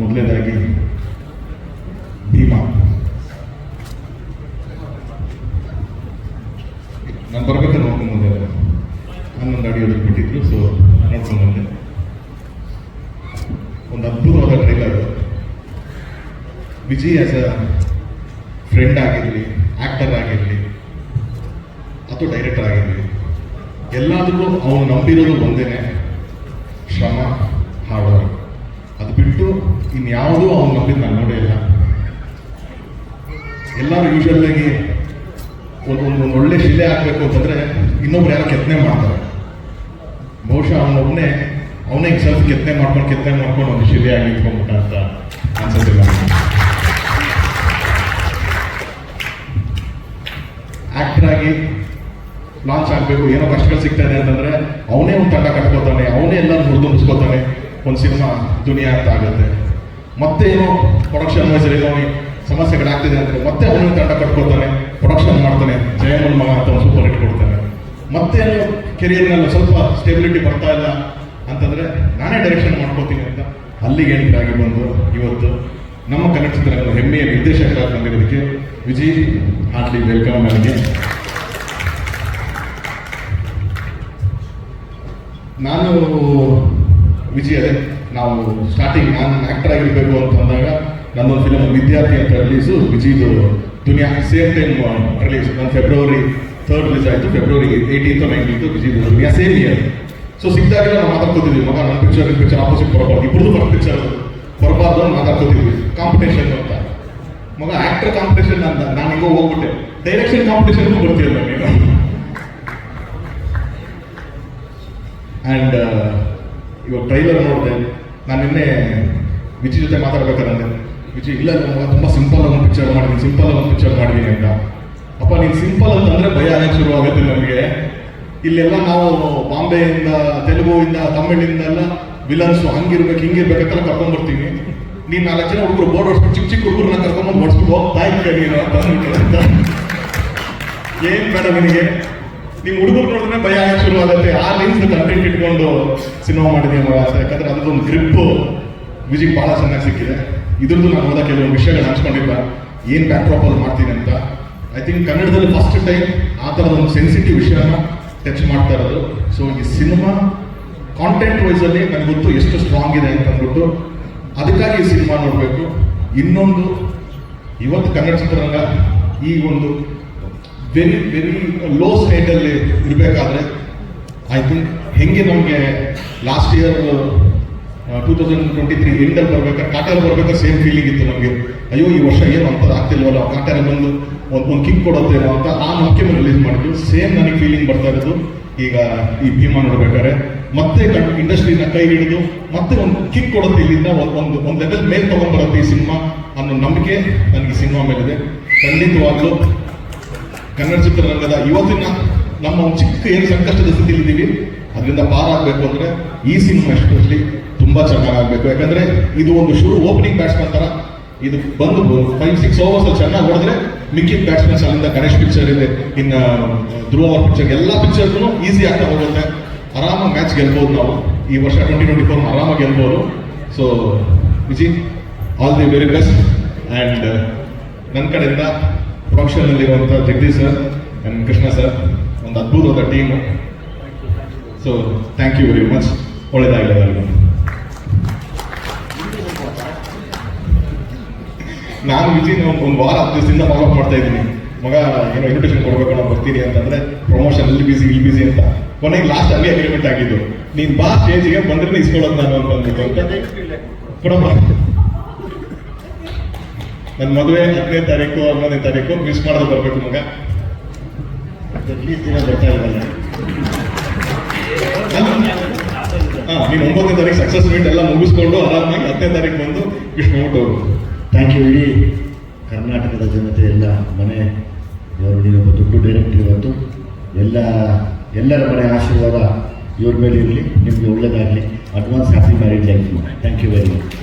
ಮೊದಲನೇದಾಗಿ, ಭೀಮಾ. ನಾನು ಬರ್ಬೇಕಾದ್ರೆ ನೋಡ್ಕೊಂಡು ಬಂದೆ ಹನ್ನೊಂದು ಅಡಿ ಒಳಗೆ ಬಿಟ್ಟಿದ್ರು ಸೊ ನೋಡ್ಕೊಂಡು ಬಂದೆ. ಒಂದು ಅದ್ಭುತವಾದ trailer Vijay as a friend ಆಗಿರಲಿ ಆಕ್ಟರ್ ಆಗಿರಲಿ, ಅಥವಾ ಡೈರೆಕ್ಟರ್ ಆಗಿರಲಿ, ಎಲ್ಲದಕ್ಕೂ ಅವನು ನಂಬಿರೋದು ಒಂದೇನೆ ಶ್ರಮ ಹಾರ್ಡ್ ಅದು ಬಿಟ್ಟು ಇನ್ಯಾವುದೂ ಅವ್ನು ನಂಬಿದ್ದು ನಾನು ನೋಡೇ ಇಲ್ಲ. ಎಲ್ಲರೂ ಯೂಶಲ್ ಆಗಿ ಒಂದು ಒಂದು ಒಳ್ಳೆ ಶಿಲೆ ಹಾಕಬೇಕು ಅಂತಂದ್ರೆ ಇನ್ನೊಬ್ರು ಯಾರು ಕೆತ್ತನೆ ಮಾಡ್ತಾರೆ. ಬಹುಶಃ ಅವನೊಬ್ಬನೇ ಅವನೇ ಸ್ವಲ್ಪ ಕೆತ್ತನೆ ಮಾಡ್ಕೊಂಡು ಕೆತ್ತನೆ ಮಾಡ್ಕೊಂಡು ಒಂದು ಶಿಲೆ ಆಗಿ ಇಟ್ಕೊಂಡ್ಬಿಟ್ಟ ಅಂತ ಅನ್ಸೋದಿಲ್ಲ ಆಕ್ಟರ್ ಆಗಿ ಲಾಂಚ್ ಆಗಬೇಕು, ಏನೋ ಕಷ್ಟಗಳು ಸಿಗ್ತಾ ಇದೆ ಅಂತಂದ್ರೆ ಅವನೇ ಒಂದು ತಂಡ ಕಟ್ಕೋತಾನೆ, ಅವನೇ ಎಲ್ಲ ಹುರಿದು ಮುಗಿಸ್ಕೋತಾನೆ ಒಂದು ಸಿನಿಮಾ ದುನಿಯಾ ಅಂತ ಆಗುತ್ತೆ. ಮತ್ತೆ ಏನೋ ಪ್ರೊಡಕ್ಷನ್ ಏನೋ ಸಮಸ್ಯೆಗಳಾಗ್ತಿದೆ ಅಂದರೆ ಮತ್ತೆ ಅವನು ತಂಡ ಕಟ್ಕೊಳ್ತಾನೆ ಪ್ರೊಡಕ್ಷನ್ ಮಾಡ್ತಾನೆ ಜಯಮನ್ ಮಗ ಅಂತ ಒಂದು ಸೂಪರ್ ಹಿಟ್ ಕೊಡ್ತಾನೆ. ಮತ್ತೆ ಏನೋ ಕೆರಿಯರ್ನಲ್ಲಿ ಸ್ವಲ್ಪ ಸ್ಟೆಬಿಲಿಟಿ ಬರ್ತಾ ಇಲ್ಲ ಅಂತಂದ್ರೆ ನಾನೇ ಡೈರೆಕ್ಷನ್ ಮಾಡ್ಕೋತೀನಿ ಅಂತ ಅಲ್ಲಿಗೆ ಎಂಟ್ರಿ ಆಗಿ ಬಂದು ಇವತ್ತು ನಮ್ಮ ಕನ್ನಡ ಚಿತ್ರರಂಗದ ಹೆಮ್ಮೆಯ ನಿರ್ದೇಶಕರಾಗಿ ಬಂದಿರೋದಕ್ಕೆ ವಿಜಿ, ಹಾರ್ಟ್ಲಿ ವೆಲ್ಕಮ್ ನನಗೆ. ನಾನು ವಿಜಯ್ ನಾವು ಸ್ಟಾರ್ಟಿಂಗ್ ನಾನು ಆಕ್ಟರ್ ಆಗಿರಬೇಕು ಅಂತ ಅಂದಾಗ ನಮ್ಮ ಫಿಲಮ್ ವಿದ್ಯಾರ್ಥಿ ಅಂತ ರಿಲೀಸು ವಿಜಯ್ದು ದುನಿಯಾ ಸೇಮ್ ಟೈಮ್ ರಿಲೀಸ್ ನಾನು ಫೆಬ್ರವರಿ ಥರ್ಡ್ ರಿಲೀಸ್ ಆಯಿತು. ಫೆಬ್ರವರಿ ಏಯ್ಟೀನ್ತ್ ನೈನ್ಟೀನ್ತ್ ವಿಜಯ್ದು ದುನಿಯಾ ಸೇಮ್ ಇಯರ್ ಸೊ ಸಿಕ್ಕಿದಾಗ ನಾವು ಮಾತಾಡ್ಕೋತಿದ್ವಿ. ಮಗ, ನನ್ನ ಪಿಕ್ಚರ್ ನಿಮ್ಮ ಪಿಕ್ಚರ್ ಆಪೋಸಿಟ್ ಬರಬಾರ್ದು. ಇಬ್ಬರದು ಬರೋ ಪಿಕ್ಚರ್ ಬರಬಾರ್ದು ಅಂತ ಮಾತಾಡ್ಕೋತಿದ್ವಿ. ಕಾಂಪಿಟೇಷನ್ ಅಂತ. ಮಗ ಆಕ್ಟರ್ ಕಾಂಪಿಟೇಷನ್ ಅಂತ ನಾನು ಈಗ ಹೋಗ್ಬಿಟ್ಟೆ. ಡೈರೆಕ್ಷನ್ ಕಾಂಪಿಟೇಷನ್ ಬರ್ತಿಲ್ಲ ನೀನು ಆ್ಯಂಡ್ ಇವಾಗ ಟ್ರೈಲರ್ ನೋಡಿದೆ. ನಾನು ನಿನ್ನೆ ವಿಜಿ ಜೊತೆ ಮಾತಾಡ್ಬೇಕಾದ್ರೆ ವಿಜಿ, ಇಲ್ಲ ನಾನು ತುಂಬ ಸಿಂಪಲ್ ಒಂದು ಪಿಕ್ಚರ್ ಮಾಡಿದ್ದೀನಿ ಸಿಂಪಲ್ ಒಂದು ಪಿಕ್ಚರ್ ಮಾಡಿದ್ದೀನಿ ಅಂತ. ಅಪ್ಪ, ನೀನು ಸಿಂಪಲ್ ಅಂತಂದರೆ ಭಯ ಆಗಕ್ಕೆ ಶುರು ಆಗುತ್ತೆ ನಮಗೆ ಇಲ್ಲೆಲ್ಲ ನಾವು ಬಾಂಬೆಯಿಂದ, ತೆಲುಗುವಿಂದ, ತಮಿಳಿಂದ ಎಲ್ಲ ವಿಲನ್ಸು ಹಂಗಿರ್ಬೇಕು ಹಿಂಗಿರ್ಬೇಕಂತೆಲ್ಲ ಕರ್ಕೊಂಡ್ಬರ್ತೀವಿ ನೀನು ನಾಲ್ಕು ಜನ ಹುಡುಗರು ಬೋರ್ಡ್ ಹೊಡ್ಸ್ಬಿಟ್ಟು ಚಿಕ್ಕ ಚಿಕ್ಕ ಹುಡುಗರನ್ನ ಕರ್ಕೊಂಬಂದು ಹೊಡ್ಸ್ಬಿಟ್ಟು ಹೋಗ್ತಾ ಇದ್ದೀನಿ ನೀನು ಅಂತ. ಏನ್ ಬೇಡ ನಿನಗೆ? ನೀವು ಹುಡುಗರು ನೋಡಿದ್ರೆ ಭಯ ಆಗಕ್ಕೆ ಶುರು ಆಗುತ್ತೆ. ಆ ಲೈನ್ಸ್ ಕಂಟೆಂಟ್ ಇಟ್ಕೊಂಡು ಸಿನಿಮಾ ಮಾಡಿದೀನಿ ಅಂತ ಯಾಕಂದ್ರೆ ಅದೊಂದು ಗ್ರಿಪ್ ಮ್ಯೂಸಿಕ್ ಬಹಳ ಚೆನ್ನಾಗಿ ಸಿಕ್ಕಿದೆ. ಇದ್ರದ್ದು ನಾನು ಹೋದ ಕೆಲವು ವಿಷಯಗಳು ಹಂಚ್ಕೊಂಡಿಲ್ಲ ಏನ್ ಬ್ಯಾಕ್ ಅಲ್ಲಿ ಮಾಡ್ತೀನಿ ಅಂತ. ಐ ಥಿಂಕ್ ಕನ್ನಡದಲ್ಲಿ ಫಸ್ಟ್ ಟೈಮ್ ಆ ಥರದ ಒಂದು ಸೆನ್ಸಿಟಿವ್ ವಿಷಯನ ಟಚ್ ಮಾಡ್ತಾ ಇರೋದು. ಸೊ ಈ ಸಿನಿಮಾ ಕಾಂಟೆಂಟ್ ವೈಸ್ ಅಲ್ಲಿ ನನಗೆ ಗೊತ್ತು ಎಷ್ಟು ಸ್ಟ್ರಾಂಗ್ ಇದೆ ಅಂತ ಅಂದ್ಬಿಟ್ಟು ಅದಕ್ಕಾಗಿ ಈ ಸಿನಿಮಾ ನೋಡಬೇಕು. ಇನ್ನೊಂದು, ಇವತ್ತು ಕನ್ನಡ ಚಿತ್ರರಂಗ ಈ ಒಂದು ವೆರಿ ವೆರಿ ಲೋ ಸ್ಟೇಟಲ್ಲಿ ಇರಬೇಕಾದ್ರೆ ಐ ಥಿಂಕ್ ಹೆಂಗೆ ನಮಗೆ last year two thousand twenty three ಎಂಡಲ್ಲಿ ಬರ್ಬೇಕಾದ್ರೆ ಕಾಟಲ್ಲಿ ಬರ್ಬೇಕಾದ್ರೆ ಸೇಮ್ ಫೀಲಿಂಗ್ ಇತ್ತು ನಮಗೆ. ಅಯ್ಯೋ, ಈ ವರ್ಷ ಏನು ಅಂತ ಆಗ್ತಿಲ್ವಲ್ಲ ಕಾಟರ ಬಂದು ಒಂದು ಒಂದು ಕಿಕ್ ಕೊಡುತ್ತೇನೋ ಅಂತ ಆ ನಂಬಿಕೆ ರಿಲೀಸ್ ಮಾಡಿದ್ವಿ ಸೇಮ್ ನನಗೆ ಫೀಲಿಂಗ್ ಬರ್ತಾ ಇರೋದು. ಈಗ ಈ ಭೀಮಾ ನೋಡ್ಬೇಕಾದ್ರೆ, ಮತ್ತೆ ಇಂಡಸ್ಟ್ರಿನ ಕೈ ಹಿಡಿದು ಮತ್ತೆ ಒಂದು ಕಿಕ್ ಕೊಡುತ್ತೆ ಇಲ್ಲಿಂದ, ಒಂದು ಒಂದು ಲೆವೆಲ್ ಮೇಲೆ ತಗೊಂಡ್ಬರುತ್ತೆ ಈ ಸಿನಿಮಾ ಅನ್ನೋ ನಂಬಿಕೆ ನನಗೆ ಸಿನಿಮಾ ಮೇಲಿದೆ. ಖಂಡಿತವಾಗ್ಲೂ ಕನ್ನಡ ಚಿತ್ರರಂಗದ ಇವತ್ತಿನ ನಮ್ಮ ಒಂದು ಚಿಕ್ಕ ಏನು ಸಂಕಷ್ಟದ ಸ್ಥಿತಿಲಿದ್ದೀವಿ ಅದರಿಂದ ಪಾರಾಗಬೇಕು ಅಂದ್ರೆ ಈ ಸಿನಿಮಾ ಎಸ್ಪೆಷಲಿ ತುಂಬಾ ಚೆನ್ನಾಗಾಗಬೇಕು. ಯಾಕಂದ್ರೆ ಇದು ಒಂದು ಶುರು ಓಪನಿಂಗ್ ಬ್ಯಾಟ್ಸ್ಮನ್ ತರ, ಇದು ಬಂದು ಫೈವ್ ಸಿಕ್ಸ್ ಓವರ್ಸ್ ಅಲ್ಲಿ ಚೆನ್ನಾಗಿ ಹೊಡೆದ್ರೆ ಮಿಕ್ಕಿದ ಬ್ಯಾಟ್ಸ್ಮನ್ಸ್ ಅಲ್ಲಿಂದ ಗಣೇಶ್ ಪಿಕ್ಚರ್ ಇದೆ, ಇನ್ನು ಧ್ರುವ ಅವರ್ ಪಿಕ್ಚರ್ ಎಲ್ಲ ಪಿಕ್ಚರ್ಗೂ ಈಸಿ ಆಗ್ತಾ ಹೋಗುತ್ತೆ. ಆರಾಮಾಗಿ ಮ್ಯಾಚ್ ಗೆಲ್ಬೋದು ನಾವು. ಈ ವರ್ಷ ಟ್ವೆಂಟಿ ಟ್ವೆಂಟಿ ಫೋರ್ ಆರಾಮಾಗಿ ಗೆಲ್ಬೋದು. So Viji all the very best and ನನ್ನ ಕಡೆಯಿಂದ ಪ್ರೊಫೆಷನಲ್ಲಿರುವಂಥ Jagadish sir and Krishna sir ಒಂದು ಅದ್ಭುತವಾದ team so thank you very much ಒಳ್ಳೆಯದಾಗಲಿ ಎಲ್ಲರಿಗೂ. ನಾನು ವಿಜಿ ಒಂದು ಒಂದು ವಾರ ಹತ್ತು ದಿವಸದಿಂದ ಫಾಲೋ ಅಪ್ ಮಾಡ್ತಾ ಇದ್ದೀನಿ. ಮಗ ಏನೋ ಇನ್ವಿಟೇಷನ್ ಕೊಡ್ಬೇಕು ನಾವು ಬರ್ತೀನಿ ಅಂತಂದ್ರೆ ಪ್ರಮೋಷನ್ ಅಲ್ಲಿ ಬಿಸಿ ಇಲ್ಲಿ ಬಿಸಿ ಅಂತ. ಕೊನೆಗೆ ಲಾಸ್ಟ್ ಅಲ್ಲಿ ಅಗ್ರಿಮೆಂಟ್ ಆಗಿದ್ದು. ನೀನು ಬಾ ಸ್ಟೇಜಿಗೆ ಬಂದ್ರೆ ಇಸ್ಕೊಳ್ಳೋದು ನಾನು ಅಂತ ಅಂದ್ಬಿಟ್ಟು. ಅಂತ ಕೊಡಮ್ಮ ನನ್ನ ಮದುವೆ ಹತ್ತನೇ ತಾರೀಕು, ಹನ್ನೊಂದನೇ ತಾರೀಕು ಮಿಸ್ ಮಾಡೋದು ಬರ್ಬೇಕು ಮಗ. ಹಾ, ನೀನು ಒಂಬತ್ತನೇ ತಾರೀಕು ಸಕ್ಸಸ್ ಮೀಟ್ ಎಲ್ಲ ಮುಗಿಸ್ಕೊಂಡು ಆರಾಮಾಗಿ ಹತ್ತನೇ ತಾರೀಕು ಬಂದು ಕೃಷ್ಣ ಮಾಡ್ಬಿಟ್ಟು ಹೋಗು. ಥ್ಯಾಂಕ್ ಯು ಇಡೀ ಕರ್ನಾಟಕದ ಜನತೆ, ಎಲ್ಲ ಮನೆ ನೀನೊಬ್ಬ ದುಡ್ಡು ಡೈರೆಕ್ಟ್ ಇವತ್ತು. ಎಲ್ಲ, ಎಲ್ಲರ ಮನೆ ಆಶೀರ್ವಾದ ಇವ್ರ ಮೇಲೆ ಇರಲಿ, ನಿಮಗೆ ಒಳ್ಳೇದಾಗಲಿ. Advance happy marriage life thank you very much